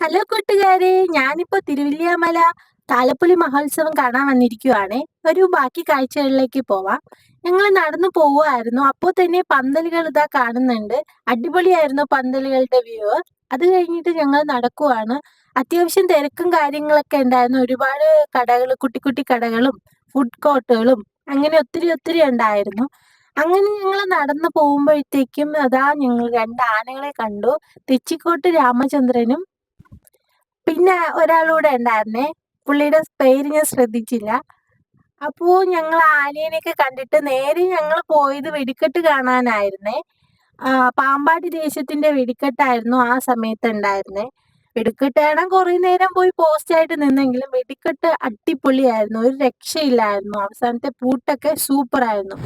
Hello കൂട്ടുകാരെ ഞാനിപ്പോ തിരുവല്ലിയാമല താലപ്പൊലി മഹോത്സവം കാണാൻ വന്നിരിക്കുവാണ്. ഒരു ബാക്കി കാഴ്ചകളിലേക്ക് പോവാം. ഞങ്ങൾ നടന്നു പോവുമായിരുന്നു അപ്പോൾ തന്നെ പന്തലുകൾ ഇതാ കാണുന്നുണ്ട്. അടിപൊളിയായിരുന്നു പന്തലുകളുടെ വ്യൂ. അത് കഴിഞ്ഞിട്ട് ഞങ്ങൾ നടക്കുവാണ്. അത്യാവശ്യം തിരക്കും കാര്യങ്ങളൊക്കെ ഉണ്ടായിരുന്നു. ഒരുപാട് കടകൾ കുട്ടി കുട്ടി കടകളും ഫുഡ് കോർട്ടുകളും അങ്ങനെ ഒത്തിരി ഒത്തിരി ഉണ്ടായിരുന്നു. അങ്ങനെ ഞങ്ങൾ നടന്നു പോകുമ്പോഴത്തേക്കും അതാ ഞങ്ങൾ രണ്ട് ആനകളെ കണ്ടു. തെച്ചിക്കോട്ട് രാമചന്ദ്രനും പിന്നെ ഒരാളൂടെ ഉണ്ടായിരുന്നേ. പുള്ളിയുടെ പേര് ഞാൻ ശ്രദ്ധിച്ചില്ല. അപ്പോ ഞങ്ങൾ ആനേനെയൊക്കെ കണ്ടിട്ട് നേരെ ഞങ്ങൾ പോയത് വെടിക്കെട്ട് കാണാനായിരുന്നേ. പാമ്പാടി ദേശത്തിന്റെ വെടിക്കെട്ടായിരുന്നു ആ സമയത്ത് ഉണ്ടായിരുന്നേ. വെടിക്കെട്ട് കാണാൻ കുറെ നേരം പോയി പോസ്റ്റ് ആയിട്ട് നിന്നെങ്കിലും വെടിക്കെട്ട് അടിപൊളിയായിരുന്നു. ഒരു രക്ഷയില്ലായിരുന്നു. അവസാനത്തെ പൂട്ടൊക്കെ സൂപ്പർ ആയിരുന്നു.